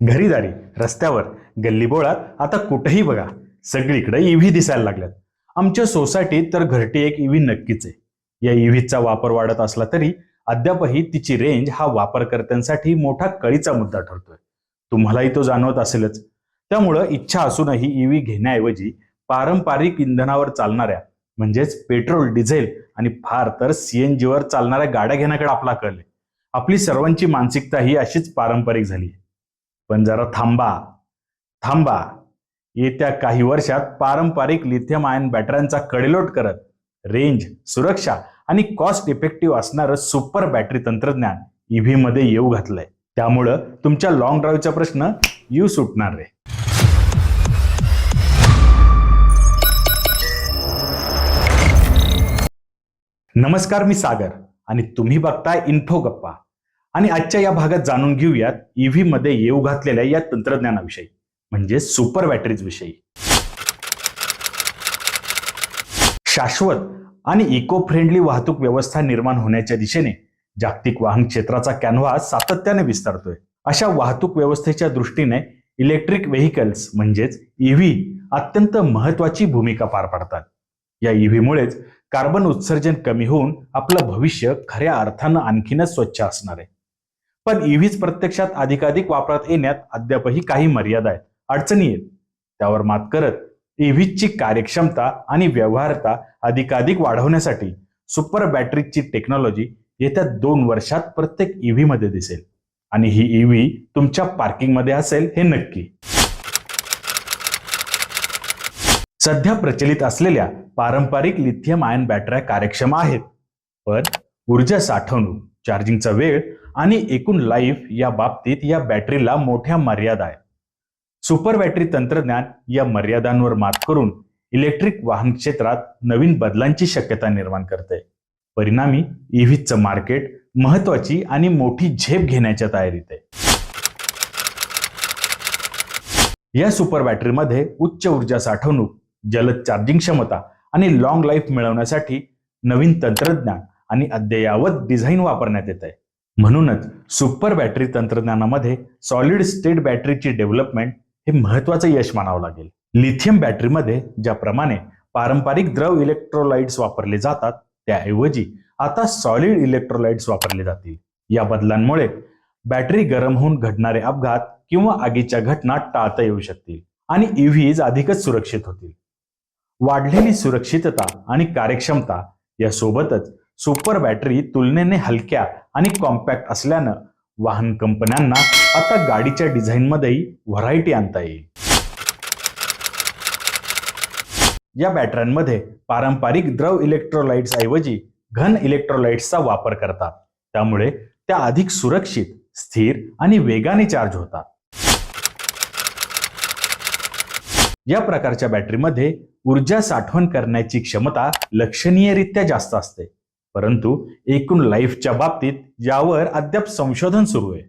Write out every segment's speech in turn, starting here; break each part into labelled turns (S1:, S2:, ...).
S1: घरीदारी रस्त्यावर गल्लीबोळात आता कुठेही बघा. सगळीकडे ईव्ही दिसायला लागल्यात. आमच्या सोसायटीत तर घरटी एक ईव्ही नक्कीच आहे. या ईव्हीचा वापर वाढत असला तरी अद्यापही तिची रेंज हा वापरकर्त्यांसाठी मोठा कळीचा मुद्दा ठरतोय. तुम्हालाही तो जाणवत असेलच. त्यामुळं इच्छा असूनही ईव्ही घेण्याऐवजी पारंपरिक इंधनावर चालणाऱ्या म्हणजेच पेट्रोल डिझेल आणि फार तर सीएनजीवर चालणाऱ्या गाड्या घेण्याकडे आपला कल आहे. आपली सर्वांची मानसिकता ही अशीच पारंपरिक झाली आहे. पण जरा थांबा. थांबा. येत्या काही वर्षात पारंपरिक लिथियम आयन बॅटऱ्यांचा कडेलोट करत रेंज सुरक्षा आणि कॉस्ट इफेक्टिव्ह असणारं सुपर बॅटरी तंत्रज्ञान ईव्हीमध्ये येऊ घातलंय. त्यामुळं तुमच्या लॉंग ड्राईव्हचा प्रश्न येऊ सुटणार रे. नमस्कार मी सागर आणि तुम्ही बघताय इन्फो गप्पा. आणि आजच्या या भागात जाणून घेऊयात ईव्ही मध्ये येऊ घातलेल्या या तंत्रज्ञानाविषयी म्हणजे सुपर बॅटरीज विषयी. शाश्वत आणि इको फ्रेंडली वाहतूक व्यवस्था निर्माण होण्याच्या दिशेने जागतिक वाहन क्षेत्राचा कॅनव्हास सातत्याने विस्तारतोय. अशा वाहतूक व्यवस्थेच्या दृष्टीने इलेक्ट्रिक व्हेकल्स म्हणजेच ईव्ही अत्यंत महत्वाची भूमिका पार पाडतात. या ईव्हीमुळेच कार्बन उत्सर्जन कमी होऊन आपलं भविष्य खऱ्या अर्थानं आणखीनच स्वच्छ असणार आहे. पण ईव्हीच प्रत्यक्षात अधिकाधिक वापरात येण्यात अद्यापही काही मर्यादा आहेत. अडचणी आहेत. त्यावर मात करत ईव्हीची कार्यक्षमता आणि व्यवहारता अधिकाधिक वाढवण्यासाठी सुपर बॅटरीची टेक्नॉलॉजी येत्या दोन वर्षात प्रत्येक ईव्ही मध्ये दिसेल. आणि ही ईव्ही तुमच्या पार्किंगमध्ये असेल हे नक्की. सध्या प्रचलित असलेल्या पारंपरिक लिथियम आयन बॅटऱ्या कार्यक्षम आहेत. पण ऊर्जा साठवणूक चार्जिंगचा वेळ आणि एकूण लाईफ या बाबतीत या बॅटरीला मोठ्या मर्यादा आहेत. सुपर बॅटरी तंत्रज्ञान या मर्यादांवर मात करून इलेक्ट्रिक वाहन क्षेत्रात नवीन बदलांची शक्यता निर्माण करते. परिणामी ईव्हीचं मार्केट महत्वाची आणि मोठी झेप घेण्याच्या तयारीत आहे. या सुपर बॅटरीमध्ये उच्च ऊर्जा साठवणूक जलद चार्जिंग क्षमता आणि लॉंग लाईफ मिळवण्यासाठी नवीन तंत्रज्ञान आणि अद्ययावत डिझाईन वापरण्यात येत आहे. म्हणूनच सुपर बॅटरी तंत्रज्ञानामध्ये सॉलिड स्टेट बॅटरीची डेव्हलपमेंट हे महत्वाचं यश मानावं लागेल. लिथियम बॅटरीमध्ये ज्याप्रमाणे पारंपरिक द्रव इलेक्ट्रोलाइट्स वापरले जातात त्याऐवजी आता सॉलिड इलेक्ट्रोलाइट्स वापरले जातील. या बदलांमुळे बॅटरी गरम होऊन घडणारे अपघात किंवा आगीच्या घटना टाळता येऊ शकतील आणि e ईव्हीज अधिकच सुरक्षित होतील. वाढलेली सुरक्षितता आणि कार्यक्षमता यासोबतच सुपर बॅटरी तुलनेने हलक्या आणि कॉम्पॅक्ट असल्यानं वाहन कंपन्यांना आता गाडीच्या डिझाईनमध्येही व्हरायटी आणता येईल. या बॅटऱ्यांमध्ये पारंपरिक द्रव इलेक्ट्रोलाइट्स ऐवजी घन इलेक्ट्रोलाइट्सचा वापर करतात. त्यामुळे त्या अधिक सुरक्षित स्थिर आणि वेगाने चार्ज होतात. या प्रकारच्या बॅटरीमध्ये ऊर्जा साठवण करण्याची क्षमता लक्षणीयरित्या जास्त असते. परंतु एकूण लाईफच्या बाबतीत यावर अद्याप संशोधन सुरू आहे.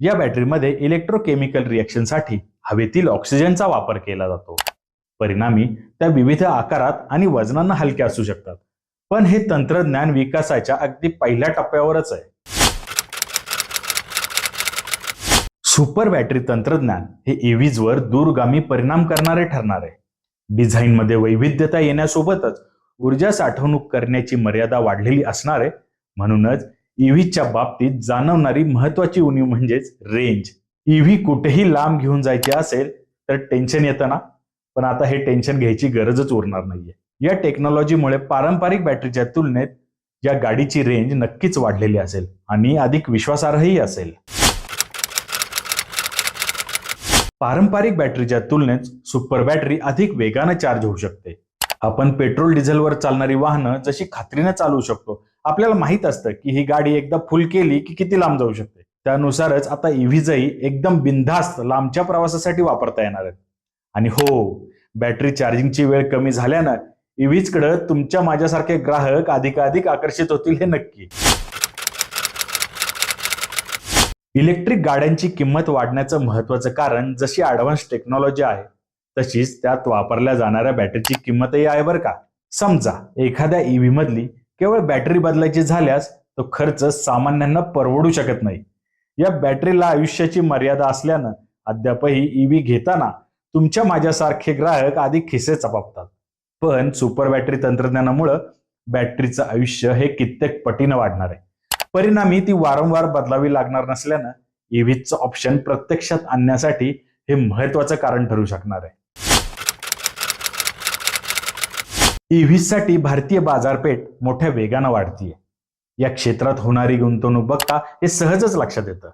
S1: या बॅटरीमध्ये इलेक्ट्रोकेमिकल रिएक्शनसाठी हवेतील ऑक्सिजनचा वापर केला जातो. परिणामी त्या विविध आकारात आणि वजनांना हलक्या असू शकतात. पण हे तंत्रज्ञान विकासाच्या अगदी पहिल्या टप्प्यावरच आहे. सुपर बॅटरी तंत्रज्ञान हे ईव्हीजवर वर दूरगामी परिणाम करणारे ठरणार आहे. डिझाईनमध्ये वैविध्यता येण्यासोबतच ऊर्जा साठवणूक करण्याची मर्यादा वाढलेली असणार आहे. म्हणूनच ईव्हीच्या बाबतीत जाणवणारी महत्वाची उणीव म्हणजेच रेंज. ईव्ही कुठेही लांब घेऊन जायची असेल तर टेन्शन येतं ना? पण आता हे टेन्शन घ्यायची गरजच उरणार नाहीये. या टेक्नॉलॉजीमुळे पारंपरिक बॅटरीच्या तुलनेत या गाडीची रेंज नक्कीच वाढलेली असेल आणि अधिक विश्वासार्हही असेल. पारंपरिक बॅटरीच्या तुलनेत सुपर बॅटरी अधिक वेगानं चार्ज होऊ शकते. आपण पेट्रोल डिझेलवर चालणारी वाहनं जशी खात्रीनं चालवू शकतो आपल्याला माहीत असतं की ही गाडी एकदा फुल केली की किती लांब जाऊ शकते. त्यानुसारच आता इव्हीजही एकदम बिनधास्त लांबच्या प्रवासासाठी वापरता येणार आहेत. आणि हो बॅटरी चार्जिंगची वेळ कमी झाल्यानं ईव्हीज तुमच्या माझ्यासारखे ग्राहक अधिकाधिक आकर्षित होतील हे नक्की. इलेक्ट्रिक गाड्यांची किंमत वाढण्याचं महत्वाचं कारण जशी ऍडव्हान्स टेक्नॉलॉजी आहे तशीच त्यात वापरल्या जाणाऱ्या बॅटरीची किंमतही आहे बरं का. समजा एखाद्या ईव्ही मधली केवळ बॅटरी बदलायची झाल्यास तो खर्च सामान्यांना परवडू शकत नाही. या बॅटरीला आयुष्याची मर्यादा असल्यानं अद्यापही ईव्ही घेताना तुमच्या माझ्यासारखे ग्राहक आधी खिसे चपापतात. पण सुपर बॅटरी तंत्रज्ञानामुळं बॅटरीचं आयुष्य हे कित्येक पटीनं वाढणार आहे. परिणामी ती वारंवार बदलावी लागणार नसल्यानं ईव्हीचं ऑप्शन प्रत्यक्षात आणण्यासाठी हे महत्वाचं कारण ठरू शकणार आहे. ईव्हीसाठी भारतीय बाजारपेठ मोठ्या वेगानं वाढतीये. या क्षेत्रात होणारी गुंतवणूक बघता हे सहजच लक्षात येतं.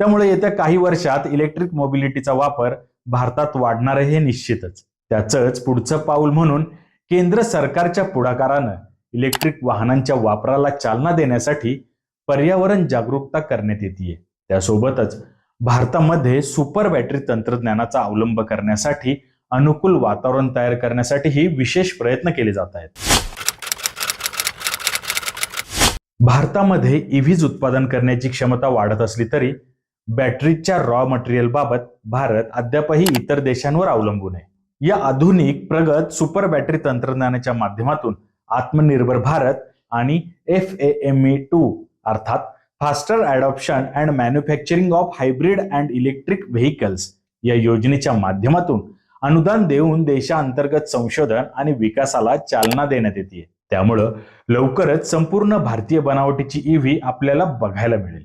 S1: त्यामुळे येत्या काही वर्षात इलेक्ट्रिक मोबिलिटीचा वापर भारतात वाढणार आहे हे निश्चितच. त्याचंच पुढचं पाऊल म्हणून केंद्र सरकारच्या पुढाकारानं इलेक्ट्रिक वाहनांच्या वापराला चालना देण्यासाठी पर्यावरण जागरूकता करण्यात येते त्यासोबतच भारतामध्ये सुपर बॅटरी तंत्रज्ञानाचा अवलंब करण्यासाठी अनुकूल वातावरण तयार करण्यासाठीही विशेष प्रयत्न केले जात आहेत. भारतामध्ये e ईव्हीज उत्पादन करण्याची क्षमता वाढत असली तरी बॅटरीच्या रॉ मटेरियल बाबत भारत अद्यापही इतर देशांवर अवलंबून आहे. या आधुनिक प्रगत सुपर बॅटरी तंत्रज्ञानाच्या माध्यमातून आत्मनिर्भर भारत आणि F A M E two अर्थात faster adoption and manufacturing of hybrid and electric vehicles या योजनेच्या माध्यमातून अनुदान देऊन देशांतर्गत संशोधन आणि विकासाला चालना देण्यात येते. त्यामुळं लवकरच संपूर्ण भारतीय बनावटीची ईव्ही आपल्याला बघायला मिळेल.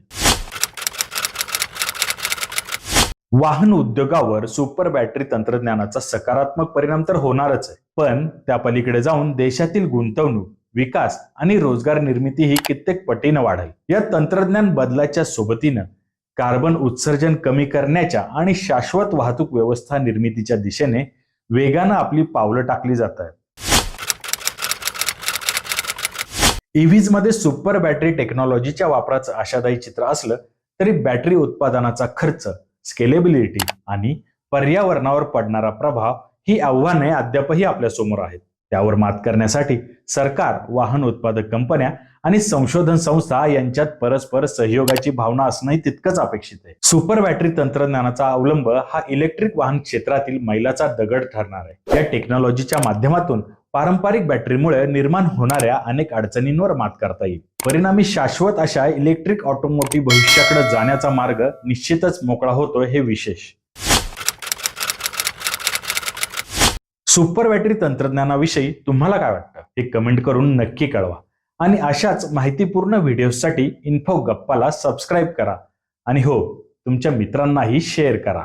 S1: वाहन उद्योगावर सुपर बॅटरी तंत्रज्ञानाचा सकारात्मक परिणाम तर होणारच आहे. पण त्या पलीकडे जाऊन देशातील गुंतवणूक विकास आणि रोजगार निर्मिती ही कित्येक पटीनं वाढेल या तंत्रज्ञान बदलाच्या सोबतीनं कार्बन उत्सर्जन कमी करण्याच्या आणि शाश्वत वाहतूक व्यवस्था निर्मितीच्या दिशेने वेगानं आपली पावलं टाकली जात आहेत इव्हीजमध्ये सुपर बॅटरी टेक्नॉलॉजीच्या वापराचं आशादायी चित्र असलं तरी बॅटरी उत्पादनाचा खर्च स्केलेबिलिटी आणि पर्यावरणावर पडणारा प्रभाव ही आव्हाने अद्यापही आपल्यासमोर आहेत. त्यावर मात करण्यासाठी सरकार वाहन उत्पादक कंपन्या आणि संशोधन संस्था यांच्यात परस्पर सहयोगाची भावना असणंही तितकंच अपेक्षित आहे. सुपर बॅटरी तंत्रज्ञानाचा अवलंब हा इलेक्ट्रिक वाहन क्षेत्रातील मैलाचा दगड ठरणार आहे. या टेक्नॉलॉजीच्या माध्यमातून पारंपरिक बॅटरीमुळे निर्माण होणाऱ्या अनेक अडचणींवर मात करता येईल. परिणामी शाश्वत अशा इलेक्ट्रिक ऑटोमोटिव्ह भविष्याकडे जाण्याचा मार्ग निश्चितच मोकळा होतोय हे विशेष. सुपर बॅटरी तंत्रज्ञानाविषयी तुम्हाला काय वाटतं? हे कमेंट करून नक्की कळवा. आणि अशाच माहितीपूर्ण व्हिडिओसाठी इन्फो गप्पाला सबस्क्राईब करा. आणि हो तुमच्या मित्रांनाही शेअर करा.